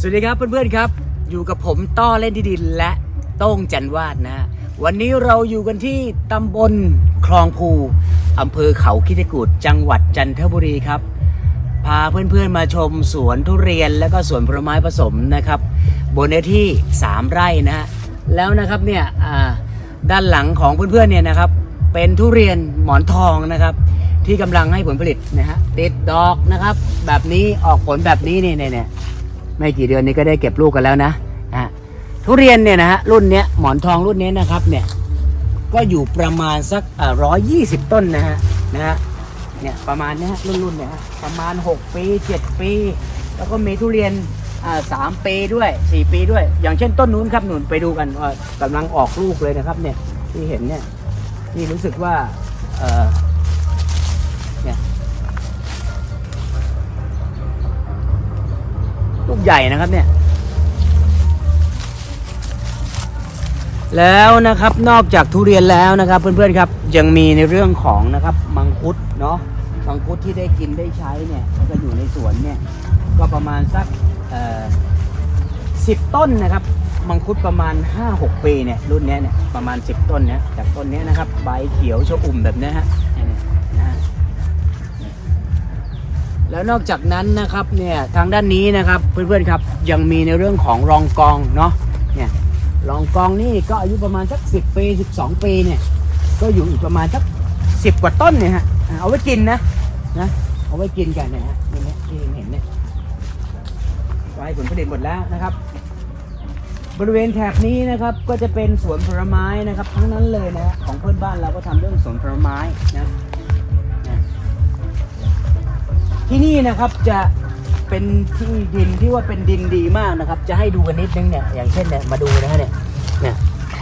สวัสดีครับเพื่อนๆครับ อยู่กับผมต้อเล่นที่ดินและโต้งจันวาดนะ วันนี้เราอยู่กันที่ตำบลคลองภูอำเภอเขาคิดกูดจังหวัดจันทบุรีครับ พาเพื่อนๆมาชมสวนทุเรียนและก็สวนผลไม้ผสมนะครับ บนเนื้อที่ 3 ไร่นะฮะแล้วนะครับเนี่ยด้านหลังของเพื่อนๆเนี่ยนะครับ เป็นทุเรียนหมอนทองนะครับ ที่กำลังให้ผลผลิตนะฮะติดดอกนะครับ แบบนี้ออกผลแบบนี้นี่เนี่ย ไม่กี่เดือนนี้ก็ได้เก็บลูกกันแล้วนะนะฮะทุเรียนเนี่ยนะฮะรุ่นเนี้ยหมอนทองรุ่นนี้นะครับเนี่ยก็อยู่ประมาณสักร้อยยี่สิบต้นนะฮะนะฮะเนี่ยประมาณเนี้ยฮะรุ่นรุ่นเนี่ยประมาณ6ปี7ปี แล้วก็มีทุเรียนอ่าสามปีด้วย4ปีด้วย อย่างเช่นต้นนู้นครับหนุนไปดูกันว่ากำลังออกลูกเลยนะครับเนี่ยที่เห็นเนี่ยที่รู้สึกว่า กใหญ่นะครับเนี่ย แล้วนะครับนอกจากทุเรียนแล้วนะครับ เพื่อนๆครับยังมีในเรื่องของนะครับมังคุดเนาะมังคุดที่ได้กินได้ใช้เนี่ยแล้วก็อยู่ในสวนเนี่ยก็ประมาณสักสิบต้นนะครับมังคุดประมาณ 5-6 ปีเนี่ยรุ่นนี้เนี่ยประมาณ 10 ต้นเนี่ยจากต้นนี้นะครับใบเขียวชอุ่มแบบนี้ฮะ แล้วนอกจากนั้นนะครับเนี่ยทางด้านนี้นะครับเพื่อนๆครับยังมีในเรื่องของรองกองเนาะเนี่ยลองกองนี่ก็อายุประมาณสักสิปี12 ปีเนี่ยก็อยู่อีกประมาณสักสิบกว่าต้นเนี่ยฮะเอาไว้กินนะนะเอาไว้กินกันนยฮะนี่เนี่ยที่เห็นเนี่ยไว้ผลผลิตหมดแล้วนะครับ บริเวณแถบนี้นะครับก็จะเป็นสวนผลไม้นะครับ ทั้งนั้นเลยนะของเพื่อนบ้านเราก็ทำเรื่องสวนผลไม้นะ ที่นี่นะครับจะเป็นที่ดินที่ว่าเป็นดินดีมากนะครับ จะให้ดูกันนิดนึงเนี่ยอย่างเช่นเนี่ยมาดูนะฮะเนี่ยเนี่ย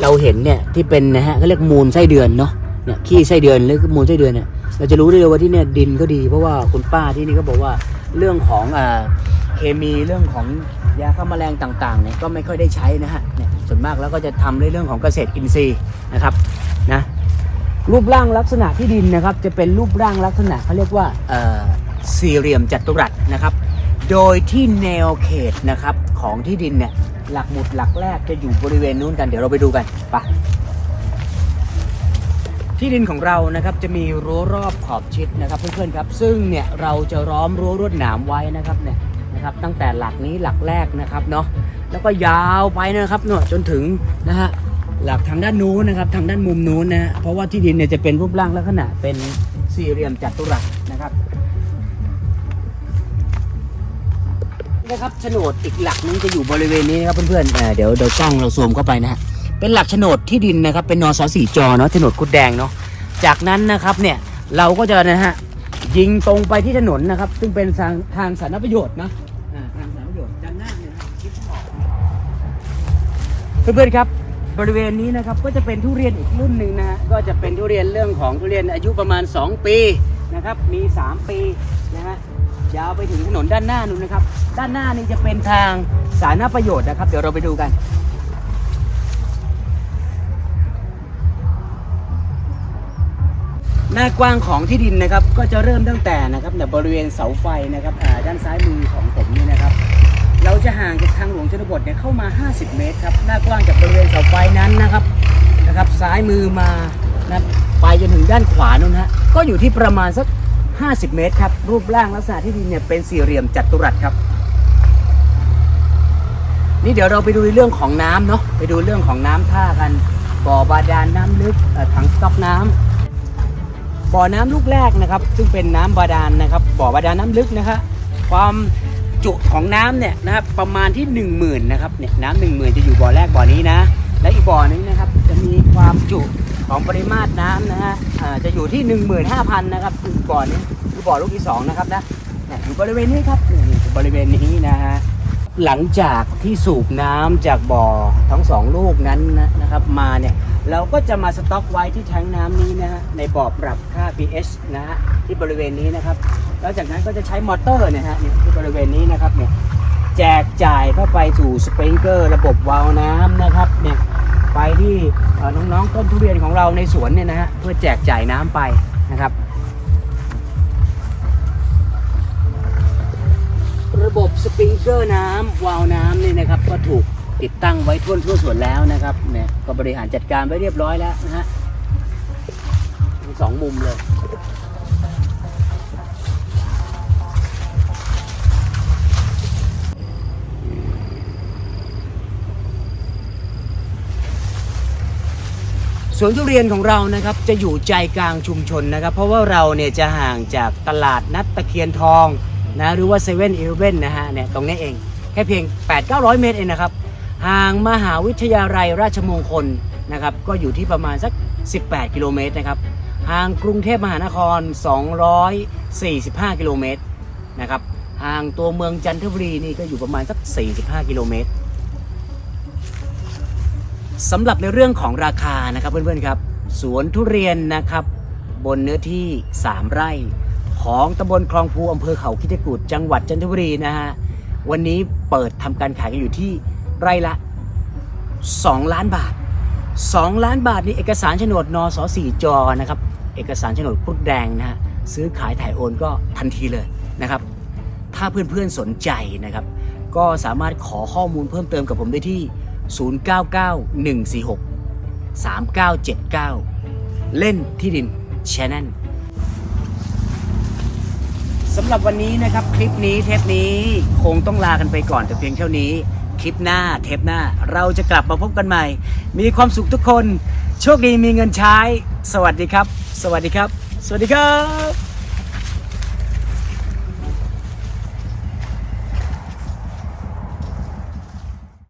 เราเห็นเนี่ยที่เป็นนะฮะเขาเรียกมูลไส้เดือนเนาะเนี่ยขี้ไส้เดือนหรือมูลไส้เดือนเนี่ยเราจะรู้ได้เลยว่าที่เนี่ยดินก็ดีเพราะว่าคุณป้าที่นี่ก็บอกว่าเรื่องของอ่าเคมีเรื่องของยาฆ่าแมลงต่างๆเนี่ยก็ไม่ค่อยได้ใช้นะฮะเนี่ยส่วนมากแล้วก็จะทำในเรื่องของเกษตรอินทรีย์นะครับนะรูปร่างลักษณะที่ดินนะครับ จะเป็นรูปร่างลักษณะเขาเรียกว่าเอ่อ สี่เหลี่ยมจัตุรัสนะครับ โดยที่แนวเขตนะครับของที่ดินเนี่ยหลักหมุดหลักแรกจะอยู่บริเวณนู้นกันเดี๋ยวเราไปดูกันไปที่ดินของเรานะครับจะมีรั้วรอบขอบชิดนะครับเพื่อนๆครับ ซึ่งเนี่ยเราจะล้อมรั้วรวดหนามไว้นะครับเนี่ยนะครับตั้งแต่หลักนี้หลักแรกนะครับเนาะแล้วก็ยาวไปนะครับเนาะจนถึงนะฮะหลักทางด้านนู้นนะครับทางด้านมุมนู้นนะฮะเพราะว่าที่ดินเนี่ยจะเป็นรูปร่างลักษณะเป็นสี่เหลี่ยมจัตุรัสนะครับ นะครับโฉนดอีกหลักนึงจะอยู่บริเวณนี้นะครับเพื่อนๆอ่าเดี๋ยวเดี๋ยวกล้องเราซูมเข้าไปนะฮะเป็นหลักโฉนดที่ดินนะครับเป็นนสสี่จอเนาะโฉนดคุดแดงเนาะจากนั้นนะครับเนี่ยเราก็จะนะฮะยิงตรงไปที่ถนนนะครับ ซึ่งเป็นทางทางสาธารณประโยชน์นะอ่าทางสาธารณประโยชน์ด้านหน้าเนี่ยนะครับคิดออกเพื่อนๆครับบริเวณนี้นะครับก็จะเป็นทุเรียนอีกรุ่นหนึ่งนะฮะก็จะเป็นทุเรียนเรื่องของทุเรียนอายุประมาณ 2 ปีนะครับมี 3 ปีนะฮะ ยาวไปถึงถนนด้านหน้านู้นนะครับ ด้านหน้านี่จะเป็นทางสาธารณประโยชน์นะครับ เดี๋ยวเราไปดูกัน หน้ากว้างของที่ดินนะครับ ก็จะเริ่มตั้งแต่นะครับในบริเวณเสาไฟนะครับด้านซ้ายมือของผมนี่นะครับ เราจะห่างจากทางหลวงชนบทเนี่ยเข้ามา 50 เมตรครับหน้ากว้างจากบริเวณเสาไฟนั้นนะครับนะครับ ซ้ายมือมานะไปจนถึงด้านขวานู้นฮะก็อยู่ที่ประมาณสัก 50 เมตรครับ รูปร่างลักษณะที่ดินเนี่ยเป็นสี่เหลี่ยมจัตุรัสครับ นี่เดี๋ยวเราไปดูเรื่องของน้ำเนาะไปดูเรื่องของน้ำท่ากัน บ่อบาดาลน้ำลึกเอ่อถังสต๊อกน้ำบ่อน้ำลูกแรกนะครับ ซึ่งเป็นน้ำบาดาลนะครับ บ่อบาดาลน้ำลึกนะครับความจุของน้ำเนี่ยนะครับประมาณที่ 1 0,000นะครับเนี่ยน้ำหนึ่งหมื่นจะอยู่บ่อแรกบ่อนี้นะ และอีกบ่อนึงนะครับจะมีความจุ ของปริมาตรน้ำนะฮะอ่าจะอยู่ที่ 15,000 นะครับคือบ่อนี้คือบ่อลูกที่สองนะครับนะเนี่ยอยู่บริเวณนี้ครับอยู่บริเวณนี้นะฮะหลังจากที่สูบน้ำจากบ่อทั้งสองลูกนั้นนะนะครับมาเนี่ยเราก็จะมาสต็อกไว้ที่แทงน้ำนี้นะฮะในบ่อปรับค่า pH นะฮะที่บริเวณนี้นะครับแล้วจากนั้นก็จะใช้มอเตอร์เนี่ยฮะเนี่ยที่บริเวณนี้นะครับเนี่ยแจกจ่ายเข้าไปสู่สปริงเกอร์ระบบวาล์วน้ำนะครับเนี่ย ไปที่น้องๆต้นทุเรียนของเราในสวนเนี่ยนะฮะเพื่อแจกจ่ายน้ำไปนะครับ ระบบสปริงเกอร์น้ำวาล์วน้ำนี่นะครับก็ถูกติดตั้งไว้ทั่วทั่วสวนแล้วนะครับเนี่ยก็บริหารจัดการไว้เรียบร้อยแล้วนะฮะสองมุมเลย สวนทุเรียนของเรานะครับจะอยู่ใจกลางชุมชนนะครับ เพราะว่าเราเนี่ยจะห่างจากตลาดนัดตะเคียนทองนะหรือว่าเซเว่นอีเลฟนะฮะเนี่ยตรงนี้เองแค่เพียง 8-900 เมตรเองนะครับ ห่างมหาวิทยาลัยราชมงคลนะครับก็อยู่ที่ประมาณสัก 18 กิโลเมตรนะครับห่างกรุงเทพมหานคร 245 กิโลเมตรนะครับห่างตัวเมืองจันทบุรีนี่ก็อยู่ประมาณสัก 45 กิโลเมตร สำหรับในเรื่องของราคานะครับเพื่อนๆครับ สวนทุเรียนนะครับ บนเนื้อที่ 3 ไร่ ของตำบลคลองภูอำเภอเขาคิดกูดจังหวัดจันทบุรีนะฮะวันนี้เปิดทำการขายกันอยู่ที่ไร่ละ 2 ล้านบาท 2 ล้านบาทนี่เอกสารโฉนดนสสี่จอนะครับ เอกสารโฉนดครุดแดงนะฮะซื้อขายถ่ายโอนก็ทันทีเลยนะครับ ถ้าเพื่อนๆสนใจนะครับ ก็สามารถขอข้อมูลเพิ่มเติมกับผมได้ที่ 099 146 3979 เล่นที่ดิน Channel สำหรับวันนี้นะครับคลิปนี้เทปนี้คงต้องลากันไปก่อนแต่เพียงเท่านี้ คลิปหน้าเทปหน้าเราจะกลับมาพบกันใหม่ มีความสุขทุกคน โชคดีมีเงินใช้ สวัสดีครับ สวัสดีครับ สวัสดีครับ